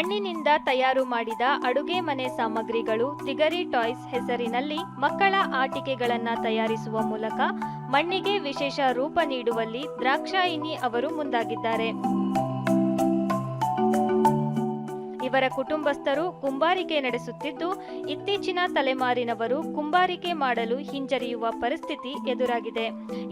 ಮಣ್ಣಿನಿಂದ ತಯಾರು ಮಾಡಿದ ಅಡುಗೆ ಮನೆ ಸಾಮಗ್ರಿಗಳು ತಿಗರಿ ಟಾಯ್ಸ್ ಹೆಸರಿನಲ್ಲಿ ಮಕ್ಕಳ ಆಟಿಕೆಗಳನ್ನು ತಯಾರಿಸುವ ಮೂಲಕ ಮಣ್ಣಿಗೆ ವಿಶೇಷ ರೂಪ ನೀಡುವಲ್ಲಿ ದ್ರಾಕ್ಷಾಯಿನಿ ಅವರು ಮುಂದಾಗಿದ್ದಾರೆ. ಇವರ ಕುಟುಂಬಸ್ಥರು ಕುಂಬಾರಿಕೆ ನಡೆಸುತ್ತಿದ್ದು, ಇತ್ತೀಚಿನ ತಲೆಮಾರಿನವರು ಕುಂಬಾರಿಕೆ ಮಾಡಲು ಹಿಂಜರಿಯುವ ಪರಿಸ್ಥಿತಿ ಎದುರಾಗಿದೆ.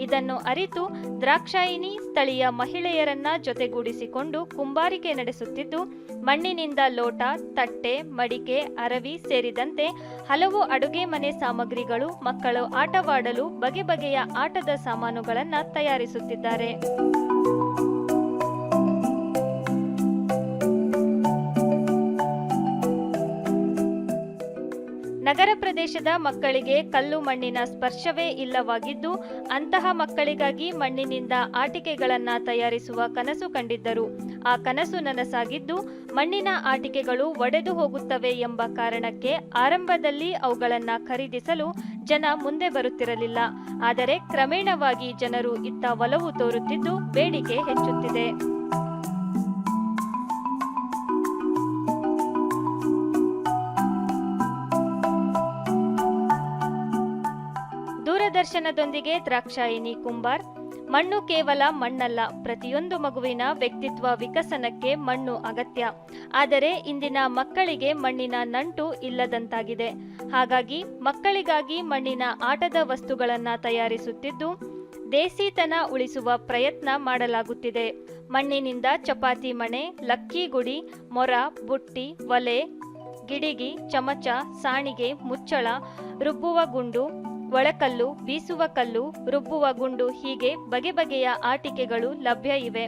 ಇದನ್ನು ಅರಿತು ದ್ರಾಕ್ಷಾಯಿನಿ ಸ್ಥಳೀಯ ಮಹಿಳೆಯರನ್ನ ಜೊತೆಗೂಡಿಸಿಕೊಂಡು ಕುಂಬಾರಿಕೆ ನಡೆಸುತ್ತಿದ್ದು, ಮಣ್ಣಿನಿಂದ ಲೋಟ, ತಟ್ಟೆ, ಮಡಿಕೆ, ಅರವಿ ಸೇರಿದಂತೆ ಹಲವು ಅಡುಗೆ ಮನೆ ಸಾಮಗ್ರಿಗಳು ಮಕ್ಕಳು ಆಟವಾಡಲು ಬಗೆ ಬಗೆಯ ಆಟದ ಸಾಮಾನುಗಳನ್ನು ತಯಾರಿಸುತ್ತಿದ್ದಾರೆ. ನಗರ ಪ್ರದೇಶದ ಮಕ್ಕಳಿಗೆ ಕಲ್ಲು ಮಣ್ಣಿನ ಸ್ಪರ್ಶವೇ ಇಲ್ಲವಾಗಿದ್ದು, ಅಂತಹ ಮಕ್ಕಳಿಗಾಗಿ ಮಣ್ಣಿನಿಂದ ಆಟಿಕೆಗಳನ್ನು ತಯಾರಿಸುವ ಕನಸು ಕಂಡಿದ್ದರು. ಆ ಕನಸು ನನಸಾಗಿದ್ದು, ಮಣ್ಣಿನ ಆಟಿಕೆಗಳು ಒಡೆದು ಹೋಗುತ್ತವೆ ಎಂಬ ಕಾರಣಕ್ಕೆ ಆರಂಭದಲ್ಲಿ ಅವುಗಳನ್ನು ಖರೀದಿಸಲು ಜನ ಮುಂದೆ ಬರುತ್ತಿರಲಿಲ್ಲ. ಆದರೆ ಕ್ರಮೇಣವಾಗಿ ಜನರು ಇತ್ತ ಒಲವು ತೋರುತ್ತಿದ್ದು, ಬೇಡಿಕೆ ಹೆಚ್ಚುತ್ತಿದೆ. ದೂರದರ್ಶನದೊಂದಿಗೆ ದ್ರಾಕ್ಷಾಯಿನಿ ಕುಂಬಾರ್, ಮಣ್ಣು ಕೇವಲ ಮಣ್ಣಲ್ಲ, ಪ್ರತಿಯೊಂದು ಮಗುವಿನ ವ್ಯಕ್ತಿತ್ವ ವಿಕಸನಕ್ಕೆ ಮಣ್ಣು ಅಗತ್ಯ. ಆದರೆ ಇಂದಿನ ಮಕ್ಕಳಿಗೆ ಮಣ್ಣಿನ ನಂಟು ಇಲ್ಲದಂತಾಗಿದೆ. ಹಾಗಾಗಿ ಮಕ್ಕಳಿಗಾಗಿ ಮಣ್ಣಿನ ಆಟದ ವಸ್ತುಗಳನ್ನು ತಯಾರಿಸುತ್ತಿದ್ದು, ದೇಸಿತನ ಉಳಿಸುವ ಪ್ರಯತ್ನ ಮಾಡಲಾಗುತ್ತಿದೆ. ಮಣ್ಣಿನಿಂದ ಚಪಾತಿ ಮಣೆ, ಲಕ್ಕಿ ಗುಡಿ, ಮೊರ, ಬುಟ್ಟಿ, ಒಲೆ, ಗಿಡಿಗಿ, ಚಮಚ, ಸಾಣಿಗೆ, ಮುಚ್ಚಳ, ರುಬ್ಬುವ ಗುಂಡು ಒಳಕಲ್ಲು, ಬೀಸುವ ಕಲ್ಲು, ರುಬ್ಬುವ ಗುಂಡು ಹೀಗೆ ಬಗೆ ಬಗೆಯ ಆಟಿಕೆಗಳು ಲಭ್ಯ ಇವೆ.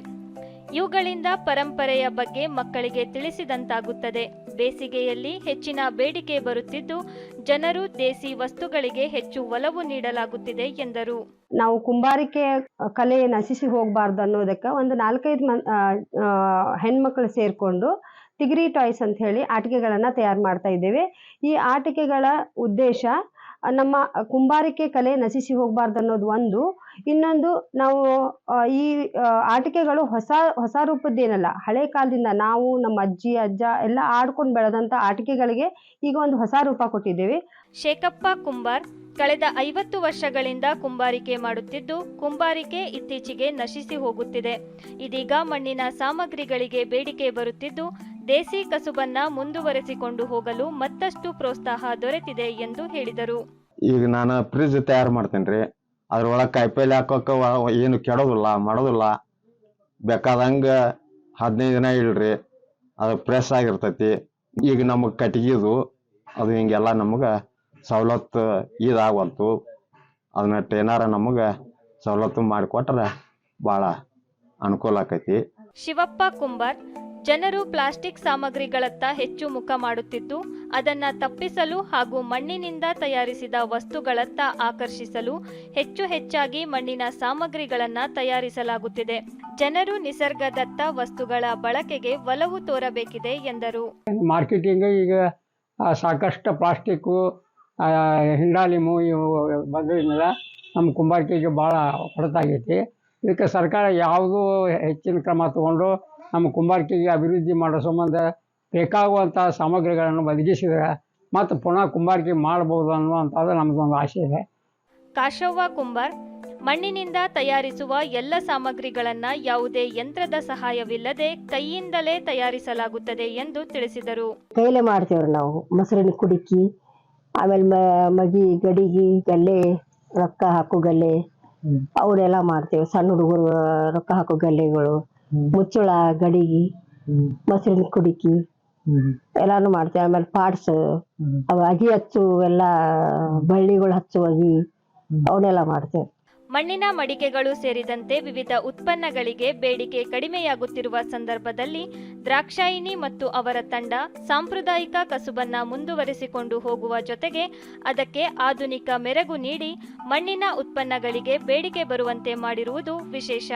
ಇವುಗಳಿಂದ ಪರಂಪರೆಯ ಬಗ್ಗೆ ಮಕ್ಕಳಿಗೆ ತಿಳಿಸಿದಂತಾಗುತ್ತದೆ. ಬೇಸಿಗೆಯಲ್ಲಿ ಹೆಚ್ಚಿನ ಬೇಡಿಕೆ ಬರುತ್ತಿದ್ದು ಜನರು ದೇಸಿ ವಸ್ತುಗಳಿಗೆ ಹೆಚ್ಚು ಒಲವು ನೀಡಲಾಗುತ್ತಿದೆ ಎಂದರು. ನಾವು ಕುಂಬಾರಿಕೆ ಕಲೆ ನಶಿಸಿ ಹೋಗಬಾರ್ದು ಅನ್ನೋದಕ್ಕೆ ಒಂದು ನಾಲ್ಕೈದು ಮನ್ ಹೆಣ್ಮಕ್ಳು ಸೇರಿಕೊಂಡು ಟಿಗ್ರಿ ಟಾಯ್ಸ್ ಅಂತ ಹೇಳಿ ಆಟಿಕೆಗಳನ್ನು ತಯಾರು ಮಾಡ್ತಾ ಇದ್ದೇವೆ. ಈ ಆಟಿಕೆಗಳ ಉದ್ದೇಶ ನಮ್ಮ ಕುಂಬಾರಿಕೆ ಕಲೆ ನಶಿಸಿ ಹೋಗಬಾರ್ದು ಅನ್ನೋದು ಒಂದು. ಇನ್ನೊಂದು ನಾವು ಈ ಆಟಿಕೆಗಳು ಹೊಸ ಹೊಸ ರೂಪದ್ದೇನಲ್ಲ ಹಳೆ ಕಾಲದಿಂದ ನಾವು, ನಮ್ಮ ಅಜ್ಜಿ, ಅಜ್ಜ ಎಲ್ಲ ಆಡ್ಕೊಂಡು ಬೆಳೆದಂಥ ಆಟಿಕೆಗಳಿಗೆ ಈಗ ಒಂದು ಹೊಸ ರೂಪ ಕೊಟ್ಟಿದ್ದೇವೆ. ಶೇಖಪ್ಪ ಕುಂಬಾರ್ ಕಳೆದ ಐವತ್ತು ವರ್ಷಗಳಿಂದ ಕುಂಬಾರಿಕೆ ಮಾಡುತ್ತಿದ್ದು, ಕುಂಬಾರಿಕೆ ಇತ್ತೀಚೆಗೆ ನಶಿಸಿ ಹೋಗುತ್ತಿದೆ. ಇದೀಗ ಮಣ್ಣಿನ ಸಾಮಗ್ರಿಗಳಿಗೆ ಬೇಡಿಕೆ ಬರುತ್ತಿದ್ದು ದೇಸಿ ಕಸುಬನ್ನ ಮುಂದುವರೆಸಿಕೊಂಡು ಹೋಗಲು ಮತ್ತಷ್ಟು ಪ್ರೋತ್ಸಾಹ ದೊರೆತಿದೆ ಎಂದು ಹೇಳಿದರು. ಈಗ ನಾನು ಫ್ರಿಜ್ ತಯಾರು ಮಾಡ್ತೇನೆ ರೀ. ಅದ್ರೊಳಗೆ ಕಾಯಿಪಲ್ಲೆ ಹಾಕೋಕೆ ಏನು ಕೆಡೋದಿಲ್ಲ ಮಾಡೋದಿಲ್ಲ. ಬೇಕಾದಂಗೆ ಹದಿನೈದು ದಿನ ಇಡ್ರಿ. ಅದು ಪ್ರೆಸ್ ಆಗಿರ್ತೈತಿ. ಈಗ ನಮಗೆ ಕಟ್ಗಿದು ಅದು ಹಿಂಗೆಲ್ಲ ನಮಗೆ ಸವಲತ್ತು ಇದಾಗವಲ್ತು. ಅದನ್ನ ಏನಾರ ನಮಗೆ ಸವಲತ್ತು ಮಾಡಿಕೊಟ್ರೆ ಭಾಳ ಅನುಕೂಲ ಆಕೈತಿ. ಶಿವಪ್ಪ ಕುಂಬಾರ್ ಜನರು ಪ್ಲಾಸ್ಟಿಕ್ ಸಾಮಗ್ರಿಗಳತ್ತ ಹೆಚ್ಚು ಮುಖ ಮಾಡುತ್ತಿದ್ದು, ಅದನ್ನ ತಪ್ಪಿಸಲು ಹಾಗೂ ಮಣ್ಣಿನಿಂದ ತಯಾರಿಸಿದ ವಸ್ತುಗಳತ್ತ ಆಕರ್ಷಿಸಲು ಹೆಚ್ಚು ಹೆಚ್ಚಾಗಿ ಮಣ್ಣಿನ ಸಾಮಗ್ರಿಗಳನ್ನ ತಯಾರಿಸಲಾಗುತ್ತಿದೆ. ಜನರು ನಿಸರ್ಗದತ್ತ ವಸ್ತುಗಳ ಬಳಕೆಗೆ ಒಲವು ತೋರಬೇಕಿದೆ ಎಂದರು. ಮಾರ್ಕೆಟಿಂಗ್ ಈಗ ಸಾಕಷ್ಟು ಪ್ಲಾಸ್ಟಿಕ್ಕು ಹಿಂಡಾಲಿಮು ಇವು ನಮ್ಮ ಕುಂಬಾರಿಕೆಗೆ ಭಾಳ ಹೊಡೆತಾಗೈತಿ ಇದಕ್ಕೆ ಸರ್ಕಾರ ಯಾವುದೂ ಹೆಚ್ಚಿನ ಕ್ರಮ ತಗೊಂಡು ನಮ್ಮ ಕುಂಬಾರಿಕೆಗೆ ಅಭಿವೃದ್ಧಿ ಮಾಡೋ ಸಂಬಂಧ ಬೇಕಾಗುವಂಥ ಸಾಮಗ್ರಿಗಳನ್ನು ಒದಗಿಸಿದ್ರೆ ಮತ್ತು ಪುನಃ ಕುಂಬಾರಿಕೆ ಮಾಡ್ಬೋದು ಅನ್ನುವಂಥದ್ದು ನಮ್ಮದೊಂದು ಆಸೆ ಇದೆ. ಕಾಶವ್ವ ಕುಂಬಾರ್ ಮಣ್ಣಿನಿಂದ ತಯಾರಿಸುವ ಎಲ್ಲ ಸಾಮಗ್ರಿಗಳನ್ನ ಯಾವುದೇ ಯಂತ್ರದ ಸಹಾಯವಿಲ್ಲದೆ ಕೈಯಿಂದಲೇ ತಯಾರಿಸಲಾಗುತ್ತದೆ ಎಂದು ತಿಳಿಸಿದರು. ಕೈಲೇ ಮಾಡ್ತೇವ್ರಿ ನಾವು ಮೊಸರಿನ ಕುಡಿಕಿ ಆಮೇಲೆ ಮ ಮಗಿ ಗಡಿಗಿ ಗಲ್ಲೆ ರೊಕ್ಕ ಹಾಕು ಗಲ್ಲೆ ಅವನ್ನೆಲ್ಲ ಮಾಡ್ತೇವೆ. ಸಣ್ಣ ಹುಡುಗರು ರೊಕ್ಕ ಹಾಕೋ ಗಲ್ಲೆಗಳು ಮುಚ್ಚಳ ಗಡಿಗಿ ಮೊಸರಿನ ಕುಡಿಕಿ ಎಲ್ಲಾನು ಮಾಡ್ತೇವೆ ಆಮೇಲೆ ಪಾಟ್ಸ್ ಅವ ಅಗಿ ಹಚ್ಚು ಎಲ್ಲ ಬಳ್ಳಿಗಳು ಹಚ್ಚುವ ಅಗಿ ಅವನ್ನೆಲ್ಲ ಮಾಡ್ತೇವೆ ಮಣ್ಣಿನ ಮಡಿಕೆಗಳು ಸೇರಿದಂತೆ ವಿವಿಧ ಉತ್ಪನ್ನಗಳಿಗೆ ಬೇಡಿಕೆ ಕಡಿಮೆಯಾಗುತ್ತಿರುವ ಸಂದರ್ಭದಲ್ಲಿ ದ್ರಾಕ್ಷಾಯಿನಿ ಮತ್ತು ಅವರ ತಂಡ ಸಾಂಪ್ರದಾಯಿಕ ಕಸುಬನ್ನ ಮುಂದುವರಿಸಿಕೊಂಡು ಹೋಗುವ ಜೊತೆಗೆ ಅದಕ್ಕೆ ಆಧುನಿಕ ಮೆರಗು ನೀಡಿ ಮಣ್ಣಿನ ಉತ್ಪನ್ನಗಳಿಗೆ ಬೇಡಿಕೆ ಬರುವಂತೆ ಮಾಡಿರುವುದು ವಿಶೇಷ.